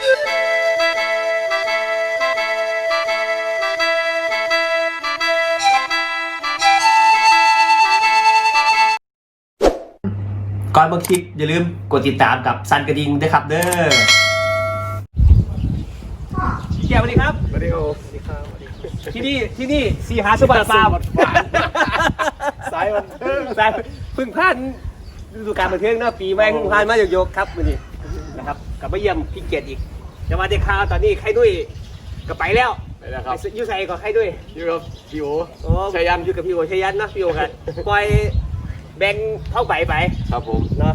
ก่อนเบางคลิปอย่าลืมกดติดตามกับซันกระดิ่งด้วยครับเด้อพี่แก้วสวัสดีครับ สวัสดีครับสวัสดีครับที่นี่ที่นี่สีหาสมบัติฟาร์มสายบันเทิงสายเพึ่งผ่านฤดูกาลบันเทิงเนอะปีใหม่เพึ่งผ่านมาโยกๆครับวันนี้นะ ครับกลับมาเยี่ยมพี่เกียรติอีกจะมาได้ข่าวตอนนี้ใครด้วยก็ไปแล้วไปแล้วครับไปอยูใส่ก็ใครด้วยอยู่กับพี่โอโอ้ชัยยันอยู่กับพี่โอชัยยันเนอะพี่โอกันปล่อยแบ่งเท่าใบไปครับผมเนาะ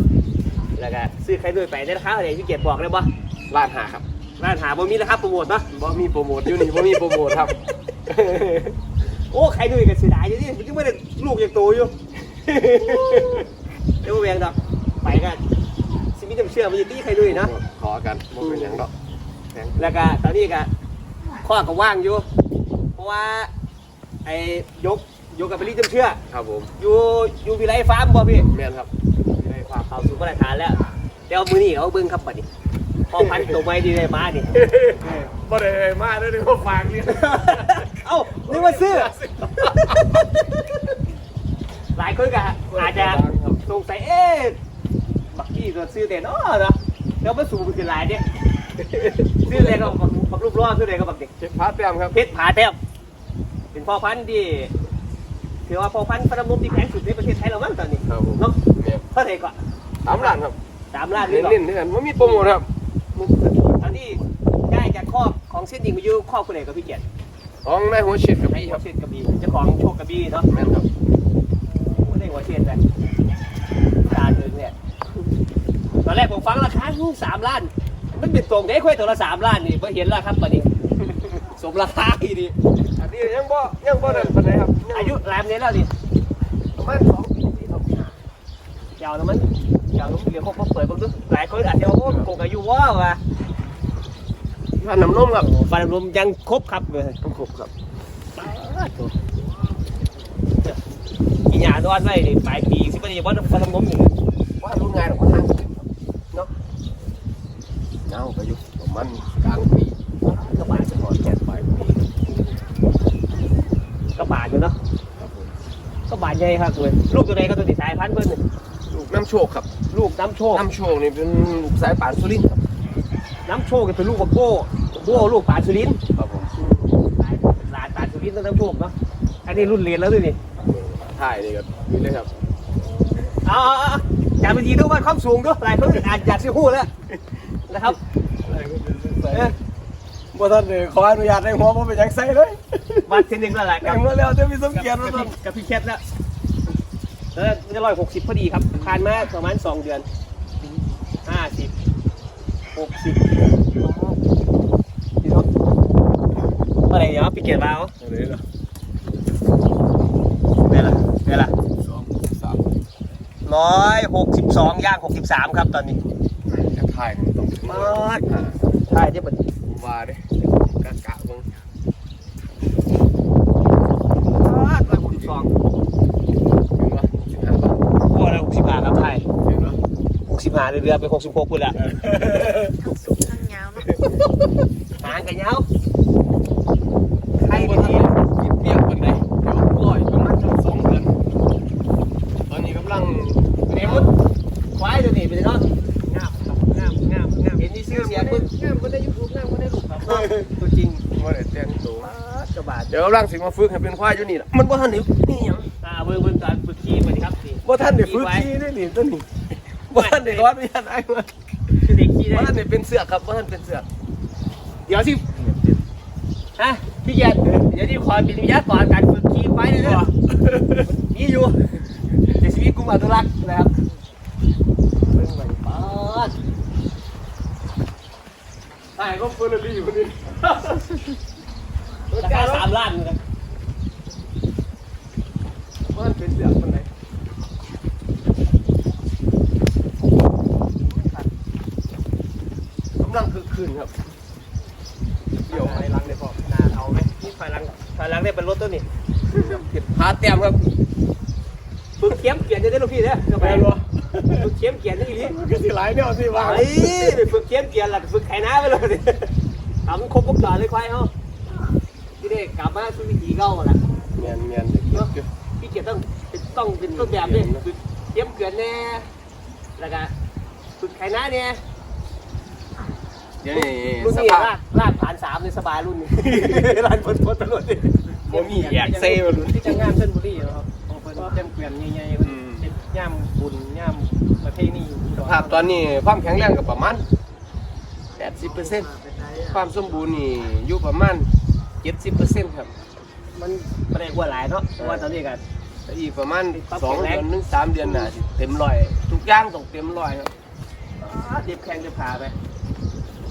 แล้วก็ซื้อใครด้วยไปได้ราคาเท่าไหร่พี่เกียรติบอกเลยบ่ร้านหาครับร้านหาบ่มีนะครับโปรโมทเนาะบ่มีโปรโมทอยู่นี่บ่มีโปรโมทครับ โอ้ใครด้วยกันเสียดายอยู่นี่มันยังไม่ได้ลูกยังโตอยู่เดี๋ยวแวงดอกไปกันสิ มีจำเชื่อมันจะตีใครด้วยเนาะขอกันบ่เป็นหยังดอกแพงแล้วก็ตอนนี้ก็ข้อก็ว่างอยู่ เพราะว่าไอ้ยกยกกับไปรีจำเชื่อ ครับผมอยู่อยู่วิไลฟาร์มบ่พี่แม่นครับได้ฝากเขาสู่มาตรฐานแล้วเดี๋ยวมือนี่เอาเบิ้งครับบัดนี้พอพันตัวไม้ดีเลยมานี่ บ่ได้มาเด้อเด้อฝากนี่เอ้านึกว่าซื้อ หลายคนก็อาจจะสงสัยเอ๊ะ บักกี้ตัวซื้อแต่เนาะเนาะแล้วมันสูงขึ้นหลายเนี่ยซื้ออะไรก็บักบักรูปร่อซื้ออะไรก็บักเด็กเจ็บพาแต้มครับเพชรผาแต้มเป็นพ่อพันธุ์ที่ถือว่าพ่อพันธุ์พระนมที่แพงสุดในประเทศไทยเรามั้งตอนนี้ครับผมเนาะแม่นเท่าไหร่ก่อนสามล้านครับสามล้านหรือเปล่าเน้นๆเด้อกันบ่มีโปรโมทครับตอนนี้ได้จากครอบของเส้นดิงมาอยู่ครอบคนไหนกับพี่เกียรติของนายหัวเฉียดกับให้พี่คหัรัวบเชษกระบี่เจ้าของโชคกระบี่เนาะแม่นครับไม่ได้หัวเชษเลย ตอนแรกผมฟังราคาหูสามล้าน มันเป็นตรงได้ค่อยตัวละสามล้านนี่พอเห็นแล้วครับตอนนี้ สมราคาอีดีอันนี้ยังบ่ยังบ่นั่นปานใดครับงอายุรามเนี้ยแล้วดิประมาณ2ปีครับเจ้าแล้วมันเจ้าแล้วมันเรียกพวกเปิดพวกนึกหลายคนอาจจะว่าโอ้โกงอายุว่าวะท่านน้ำนมครับฟันลมยังครบครับเลยต้องครบครับกินยาดอนไว้นี่ปลายปีสิบปีว่าฟันลมอยู่ว่ารุ่นงานของทางเนาะ เงาไปอยู่ประมาณกลางปีกระบาดจะถอนแขนไปกระบาดอยู่เนาะครับผมกระบาดใหญ่ครับเลยลูกตัวไหนก็ตัวติดสายพันธุ์เพิ่นนี่ลูกน้ำโชคครับ ลูกน้ำโชคน้ำโชคนี่เป็นลูกสายป่านสุรินทร์ครับน้ำโชคนี่เป็นลูกกับโบ้โบ้ลูกปานสุรินทร์ครับผมหลานหลานปานสุรินทร์ต้องน้ำโชคเนาะอันนี้รุ่นเรียนแล้วด้วยนี่ถ่ายนี่ครับนี่เลยครับเอาเอาเอาอย่าไปยีทุกวันความสูงด้วยหลายคนอาจอยากสิพูดแล้ว นะครับเออบ่ท่านเลยขออนุญาตในหัวผมเป็นยังไงเลยมาทีหนึ่งแล้วแหละแต่กับเมื่อแล้วจะมีสมเกียรติกับมาพี่กับพี่แคทแล้วเออมันจะร้อยหกสิบพอดีครับผ่านมาประมาณสองเดือนห้าสิบหกสิบพี่ท็อปอะไรเนาะพี่เกียรติมาเอาเลยเหรอเนี่ยละเนี่ยละสองสามร้อยหกสิบสองย่างหกสิบสามครับตอนนี้จะถ่ายมัน ต้องมาดใช่ที่มันว่าเด้กะกะเบิ่งมาดร้อยหกสิบสองเห็นบ่สิบห้าบาทโอ้ร้อยหกสิบห้าครับใช่เห็นบ่หกสิบห้าเรือๆไปหกสิบหกพุ่นละทั้งสูงทั้งยาวเนาะหางกันยาวใครกันที กินเปียกปานใดเดี๋ยวร้อยประมาณสักสองเดือนตอนนี้กำลัง เอ็มดควายตัวนี้เป็นไงเนาะงามครับงามงามงามเห็นนี่ชื่อเสียงมึง งามบ่ได้ยูทูบงามบ่ได้รูปครับ ตัวจริงบ่ได้แต่งตัวกระบาดเดี๋ยวกำลังสิมาฝึกให้เป็นควายอยู่นี่ล่ะมันบ่ทันได้นี่หยังอ่าเบิ่งเบิ่งการฝึกขี่ไปดิครับนี่บ่ทันได้ฝึกขี่ได้นี่ตัวนี้บ่ทันได้ขออนุญาตอ้ายว่าคือเด็กขี่ได้บ่ทันได้เป็นเสือกครับบ่ทันเป็นเสือกเดี๋ยวสิฮะพี่เกียรติเดี๋ยวที่ขอเป็นวิทยากรการฝึกขี่ควายเลยเด้อมีอยู่เดี๋ยวชีวิตกลุ่มอนุรักษ์นะครับเบิ่งไปปาด ถ่ายก็เฟอร์รารี่อยู่นี่ราคาสามล้านเลยนะบ่ทันเป็นเสือกปานใดกำลังคือคืนครับเดี๋ยวไฟลังได้พอนาเอาไหมนี่ไฟลังไฟลังได้เป็นรถตัวนี้พาแต้มครับฝึกเข็มเกียรติจะได้ลูกพี่เด้อเดี๋ยวไปแม่นบ่ฝึก เขียมเกียร์นี่อีหลีมันก็สิหลายแนวสิว่าไอ้ไปฝึกเขียมเกียร์หลักฝึกไถนาไปเลยทำครบวงจรเลยควายเขาที่ได้กลับมาสู่วิถีเก่าแหละเมียนเมียนเด็กเยอะอยู่พี่เกียรต้องต้องเป็นต้นแบบนี่ฝึกเขียมเกียร์แน่แล้วก็ฝึกไถนาเนี่ยเดี๋ยวนี้รุ่นสนี้ภาพลากลากผ่านสามในสบายรุ่นนี้ลานพ้นพ้นตลอดเลยบ่มีแอกเซ่มาลุ้นที่จังงามเส้นบุรีเหรอครับ ของเพิ่นเต็มเกวียนใหญ่ๆเพิ่นเฮ็ดย่ามบุญย่ามประเพณีอยู่สภาพตอนนี้ความแข็งแรงก็ประมาณ80%ความสมบูรณ์นี่อยู่ประมาณ70%ครับ มันไม่ได้กว่าหลายเนาะเพราะว่าตอนนี้กันแล้วอีกประมาณสองเดือนถึงสามเดือนน่ะสิเต็มร้อยทุกอย่างต้องเต็มร้อยครับเด็บแข้งเด็บขาไป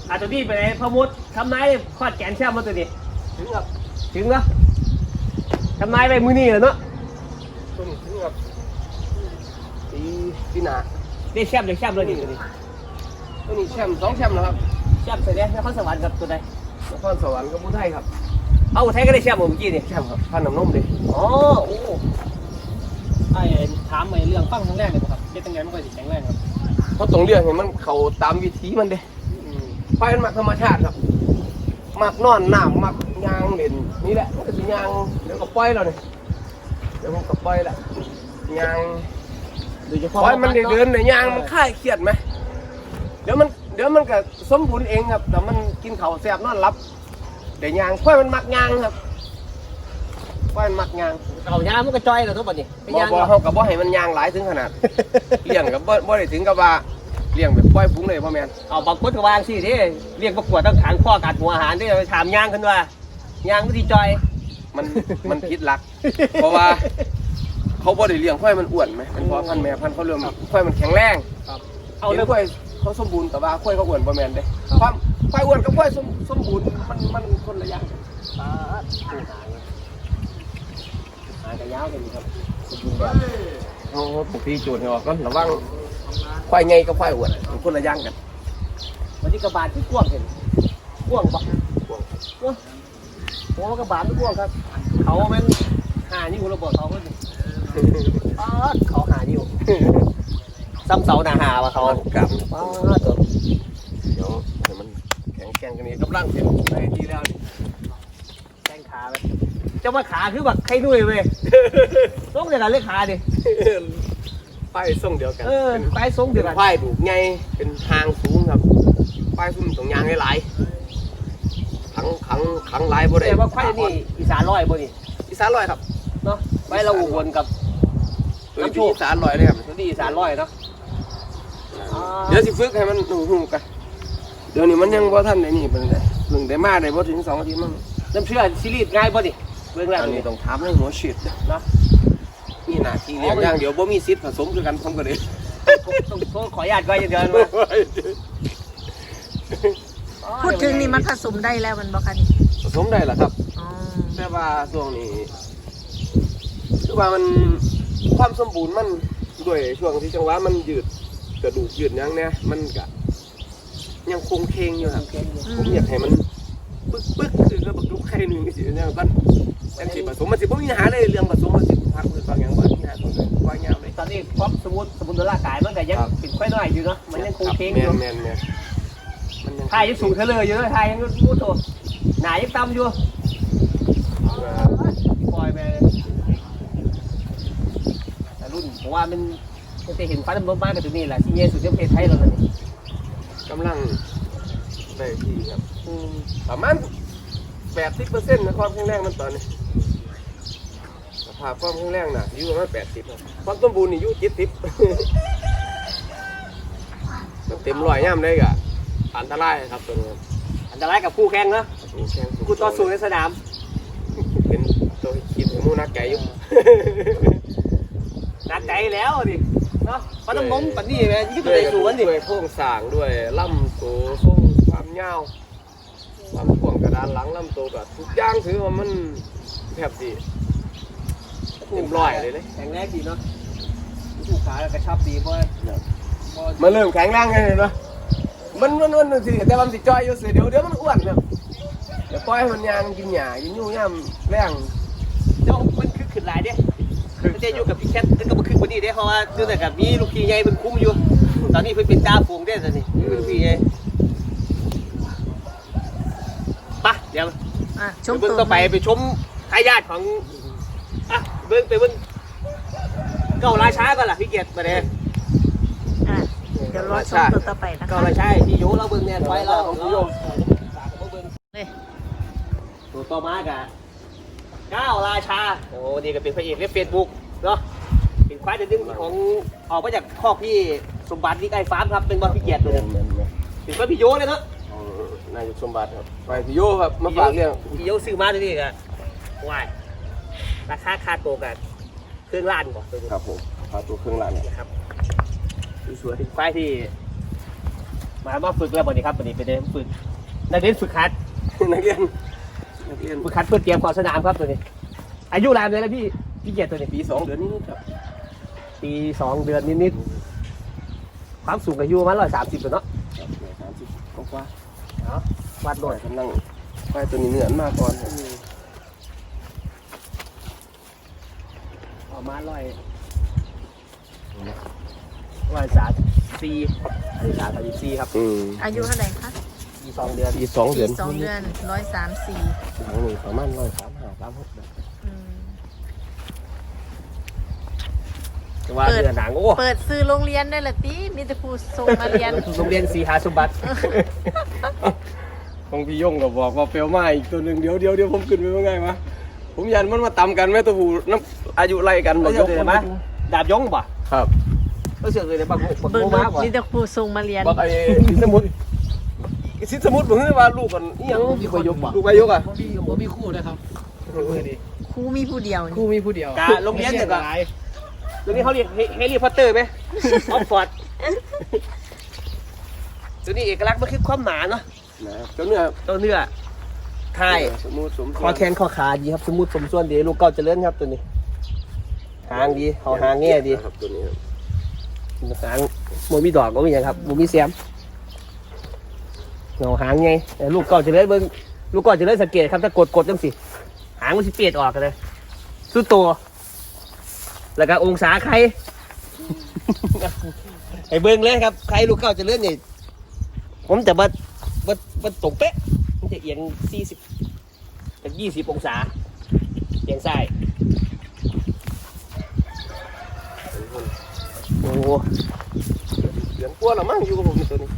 อาจจะพี่ไปไหนพะมุดทำนายคอดแขนแช่มาตัวนี้ ถึงกับถึงเนาะทำนายไปมือนี่เหรอเนาะ ต้นถึงกับปี ปีหน้าได้แชมป์ได้แชมป์เลยนี่ตัวนี้ตัวนี้แชมป์สองแชมป์แล้วครับแชมป์ใส่เนี่ยนครสวรรค์กับตัวใดนครสวรรค์กับผู้ไทยครับ เอาไทยก็ได้แชมป์ผมเมื่อกี้นี่แชมป์ครับพันน้ำนมเลยอ๋อโอ้ไอ้ถามไอ้เรื่องฟังครั้งแรกเลยบ่ครับเฮ็ดจังไดมันก็สิแข็งแรงครับเพราะต้องเลี้ยงให้มันเข้าตามวิถีมันเด้อืมไฟมันมักธรรมชาติครับมักนอนน้ำมักยางเล่นนี่แหละมันก็สิยางเดี๋ยวก็ปล่อยแล้วนี่เดี๋ยวผมก็ปล่อยละยาง โดยเฉพาะปล่อยมันได้เดินในยยางมันคลายเครียดไหมเดี๋ยวมันเดี๋ยวมันก็สมบูรณ์เองครับ แต่มันกินข้าวแซ่บนอนหลับเดี๋ยวยางปล่อยมันมักยางครับปล่อยมันมักยางเอายามันก็จอยแล้วทุกบัดนี้ไปบ่ยางบ่เนาะเฮากับบ่ให้มันยางหลายถึงขนาดเลี้ยงกับบ่บ่ได้ถึงกับว่าเลี้ยงแบบปล่อยฟุ้งเลยพ่อแม่นเอาบางคนก็วางสิเด้เรียกประกวดต้องขางข้อกัดหัวอาหารเด้ไปถามยางขึ้นว่ายางก็ดีจอย มันมันผิดหลัก เพราะว่า เขาบ่ได้เลี้ยงควายมันอ้วนไหมเป็นเพราะพันธุ์แม่พันธุ์เขาเริ่มควายมันแข็งแรงเอาเอาเรื่เนื้อองควายเขาสมบูรณ์แต่ว่าควายเขาอ้วนบ่แม่นเด้ความควายอ้วนกับควายสมสมบูรณ์มันมันคนละอย่างปาดผู้หางหางกระยาวกันครับเขาปกติโจทย์ให้ออกก่อนระวังควายใหญ่กับควายอ้วนมันคนละอย่างกันวันนี้กระบาดที่กว้างเห็นกว้างปะกว้างโอ้กระบาดที่กว้างครับเขาแม่นหานิ้วระเบิดเขาก็ ปาดเขาหานิ้วซ้ำเสาหนาหาวะเขาเขากลับปาดตัวเดี๋ยวให้มันแข็งแกร่งกันนี้กำลังเสร็จได้ทีแล้วนี่แข้งขาไปจะมาขาคือแบบไข่นุ่ยเว้ยต้องเดียวกันเลยขาดิ ป้ายส่งเดียวกันเออไปทรงเดีเป็ยวนกันควายดูกใหญ่เป็นหางสูงครับควายซุ่มตรงยางหลายๆขังขังขังหลายบ่ได้แต่ว่าไข่นี่อีสานร้อยบ่นี่อีสานลอยครับ เนาะไปเราอุบลกับ ตัวน้ำโชนี้คอีสานลอยเลยครับตัวนี้อีสานร้อยเนาะเดี๋ยวสิฝึกให้มันหูหูกันเดี๋ยวนี้มันยังบ่ทันได้นี่เป็นไงเพิ่งได้มาได้บ่ถึงสองอาทิตย์มั้งน้ำเชื่อซีรีส์ง่ายบ่นี่เรื่องแรกอันนี่นี้ต้องถามให้หัวฉีดเนาะนี่หน้าที่เลี้ยงอย่างเดียวบ่มีสิทธิ์ผสมคือกันผมก็เลยต้องต้องขออนุญาตก่อนอย่างเดียวนะพูดถึงนี่มันผสมได้แล้วมันบอกคะนี่ผสมได้ล่ะครับอ๋อแต่ว่าช่วงนี้คือว่ามัน ความสมบูรณ์มันด้วยช่วงที่จังหวะมันยืดกระดูกยืดหยังเนี่ยมันก็ยังคงเคงอยู่ครับผมอยากให้มันปึ๊กปึ๊กคือกระบอกลูกไข่หนึ่งสิเนี่ยกันแต่สิผสมมันสิบ่มีปัญหาเลยเรื่องผสมมันสิพักมือฟังอย่างว่าที่หาตัวเลยว่ายาวเลยตอนนี้ความสมบูรณ์สมบูรณ์ร่างกายมันก็ยังเป็นค่อยน้อยอยู่เนาะมันยังคงเค้งแมอยู่นแมนแมนมันยังทายยังสูงเทะเลยอยู่เนาะทายยังมูโตหนายังต่ำอยู่ปล่อยไปแต่ รุ่นผมว่ามันมันจะเห็นฟ้าดำน้ำบ้านกับตัวนี้แหละที่เยสุดในประเทศไทยเราตอนนี้กำลังได้ที่ครับ อืมประมาณแปดสิบเปอร์เซ็นต์นะความแข็งแรงมันตอนนี้สภาพความแข็งแรงน่ะอยู่ประมาณแปดสิบความสมบูรณ์นี่อยู่เจ็ดสิบมันเต็มร้อยย่ำได้กะอันตรายครับตัวนี้อันตรายกับคู่แข่งเนาะคู่แข่งคู่ต่อสู้ในสนามเป็นตัวคิดให้หมูนักไก่อยู่ หนักใจแล้วดิเนาะฟ้าดำน้ำปันนี้เลยยิ่งตัวใหญ่สูงกันดิด้วยโครงสร้างด้วยลำตัวทรงความยาวความกว้างกระดานหลังลำตัวก็ทุกอย่างถือว่ามันแทบสิเต็มร้อยเลยเลยแข็งแรงดีเนาะคู่ขาแล้วกระชับดีเพราะเพราะมันเริ่มแข็งแรงไงเห็นปะมันมันมันสิแต่มันสิจอยอยู่สิเดี๋ยวเดี๋ยวมันอ้วนครับเดี๋ยวปล่อยให้มันยางกินหญ้ากินอยู่ย่ำแรงเจ้ามันคือขึ้นหลายเด้ ขไม่ใช่อยู่กับพี่แคทก็มาขึ้นวันนี้ได้เพราะว่าอยู่แต่กับมีลูกพี่ใหญ่เป็นคุ้มอยู่ ตอนนี้เพิ่นเป็นจ่าฝูงได้ตอนนี้อยู่กับลูกพี่ใหญ่ไปเดี๋ยวอะชชมมเบิ้งตัวต่อไปไปชมทายาทของอะเบิ้งไปเบิ้งเก้าราชากันล่ะพี่เกียรติมาเด้ อะเดี๋ยวรอชมตัวต่อไปนะเก้าคะราชาพี่โยเราเบิ้งเนี่ยไว้เราของพี่โยเลยตัวต่อมากะเก้าราชา โอ้นี่ก็เป็นพระเอกในเฟซบุ๊ก เนาะเป็นควายเด่นๆของออกมาจากคอกพี่สมบัติที่ใกล้ฟาร์มครับเป็นบอลพี่เกียรติตัวแม่นี้นแม่นแม่นเป็นว่าพี่โยเลยเนาะของนายกสมบัติครับไปพี่โยครับมาฝากเรื่องพี่โยซื้อมาตัวนี้ก็ว้ายราคาค่าโตวกันเครื่องล้านกว่าตัวนี้ครับผมพาตัวเครื่องรางเนี่ยนะครับสวยๆถึงไฟที่ มามาฝึกแล้ววันนี้ครับวันนี้ไปเดินฝึกนักเรียนฝึกคัดนักเรียนนักเรียนฝึกคัดเพื่อเตรียมความสนามครับตัวนี้ อายุรามเลยแล้วพี่ พี่เกียรติตัวนี้ปีสองเดือนนี้ครับปีสองเดือนนิดๆความสูงอายุประมันร้อยสามสิบเนาะครับสามสิบกว่าวัดๆหหน่น่ออยยกำลังไปตัวนี้เหนื่อยมากก่อนครับประมาณร้อยร้อยสามสี่ร้อยสามสิบสี่ครับอืมอายุเท่าไหร่คะปีสองเดือนปีสองเดือนสองเดือนร้อยสามสี่หลังนี่ประมาณร้อยสามห้าสามหกเดือนอืม แต่ว่าเปิดเดือนหนังโอ้เปิดซื้อโรงเรียนได้ละติมีแต่ผู้ส่งมาเรียน โรงเรียนสีหาสมบัติของพี่ยงก็บอกว่าเฟลมาอีกตัวหนึ่งเดี๋ยวเดี๋ยวเดี๋ยวผมขึ้นไปว่าไงวะผมยันมันมาตำกันไหมตัวผู้น้ำอายุไล่กันเรายจะกเจอไหมดาบยงป่ะครับก็เสือกเลยในบางบางเบิ่งโมดูมาป่ะมีแต่ผู้ส่งมาเรียนบอกไอ้สิสมุดสิสมุดผมให้ว่าลูกกันนี่ยังมีคนยกป่ะลูกไปยกอะผมมีผมมีคู่นะครับมือดีครูมีผู้เดียวคู่นี่มีผู้เดียวกาโรงเรียนเนี่ยก็หลาย ตรงนี้เขาเรียกเฮลิพอตเตอร์ไหมออฟฟอร์ดตัวนี้เอกลักษณ์มันคือความหนาเนาะนะครับเจ้าเนื้อตัวเนื้อไทยสมุดสมคอแขนคอขาดีครับ สมมุติสมส่วนดีลูกเก่าเจริญครับตัวนี้ หางดีเขาหางแง่ดีครับตัวนี้ครับหางโมมีดอกก็มีอย่างครับโมมีเสียมเงาหางไงแต่ลูกเก่าเจริญเบิ้งลูกเก่าเจริญสังเกตครับถ้ากดกดจังสิหางมันสิเปลี่ยนออกกันเลยสุดตัว แล้วก็องศาใครไอ้เบิ้งเลยครับใครลูกเก่าเจริญนี่ผมแต่ว่าว่าว่าตรงเป๊ะมันจะเอียงสี่สิบจากยี่สิบองศาเอียงซ้ายโอ้โหเดือนกว่าละมั้งอยู่กับผมตัวนี้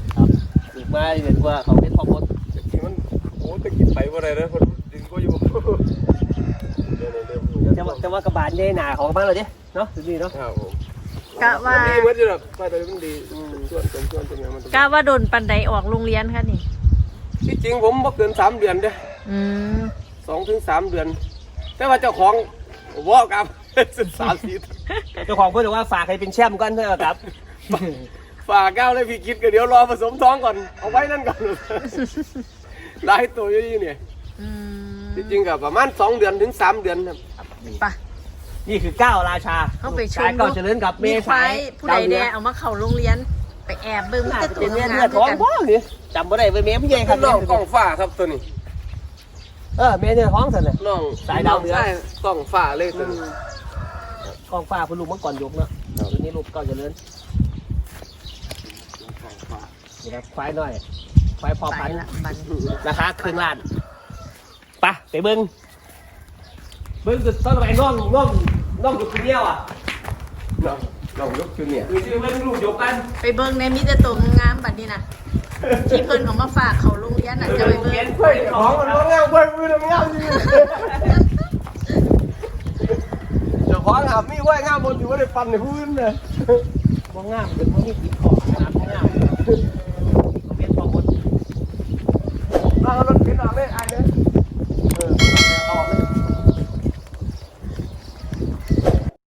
อีกมาเห็นว่าเขาเป็นพ่อมดแต่ที่มันโอ้ตะกินไปว่าอะไรนะคนดึงก็อยู่ แต่ว่าแต่ว่ากระบาลใหญ่หนาของบ้านเราด้เนาะดูนี่เนาะครับผมกะว่า ดีเหมือนจะแบบไปแต่มันดีส่วนเป็นส่วนเป็นยังมันกะว่าโดนปันใดออกโรงเรียนคะนี่ ที่จริงผมบ่เกินสามเดือนเด้อืมสองถึงสามเดือน แต่ว่าเจ้าของบอกครับสิบสามสี่เจ้าของเพื่อนบอกว่าฝากให้เป็นแชมป์ก่อนเถอะครับ ฝากก้าวเลยพี่คิดก็เดี๋ยวรอผสมท้องก่อน เอาไว้นั่นก่อนหลายตัวอยู่นี่เนี่ย ที่จริงกับประมาณสองเดือนถึงสามเดือนครับ ไปะนี่คือเก้าราชาเข้าไปชชามยเก้าเจริญกับเมมีควาษายยผู้ใดแน่เอามาเข้าโรงเรียน ไปแอบเบิ่งน่าแต่จะตัเป็วนเนื้องาเนื้อมท้องกันบ้างนี่จำบ่ได้เป็นเมย์ผู้ใหญ่ครับน้องกล้องฟ้าครับตัวนี้เออเมย์เนื้อท้องสันน่ะน้องสายดาวเหนือ ใช่กล้องฟ้าเลยตัวนี้กองฟ้าเพิ่นลูกเมื่อก่อนยกเนาะตัวนี้ลูกเก้าเจริญกล้องฟ้านี่ครับควายน้อยควายพอไปพันธุ์ละบันราคาครึ่งล้านไปไปเบิ้งเบิ้งจุดต้นไปน้องน้องน้องจุดคุณเนี้ยว่ะน้องน้องยกจุดเนี่ยไปเบิ้งลูกยกกันไปเบิ้งในมิตรตมงามบัดนี้นะที่เพิ่นของมาฝากเขาลุงเรียนน่ะจะไปเบิ้งเพื่อนของมันองแล้วเบิ้งเบิ้งงามจริงเจ้าของหามีไว้งามบนอยู่ว่าได้ปั่นในพื้นเลยบ่งามเป็นพบ่มีกินของงามบ่งามเป็นบ่บนเอารถเข็นออกเลย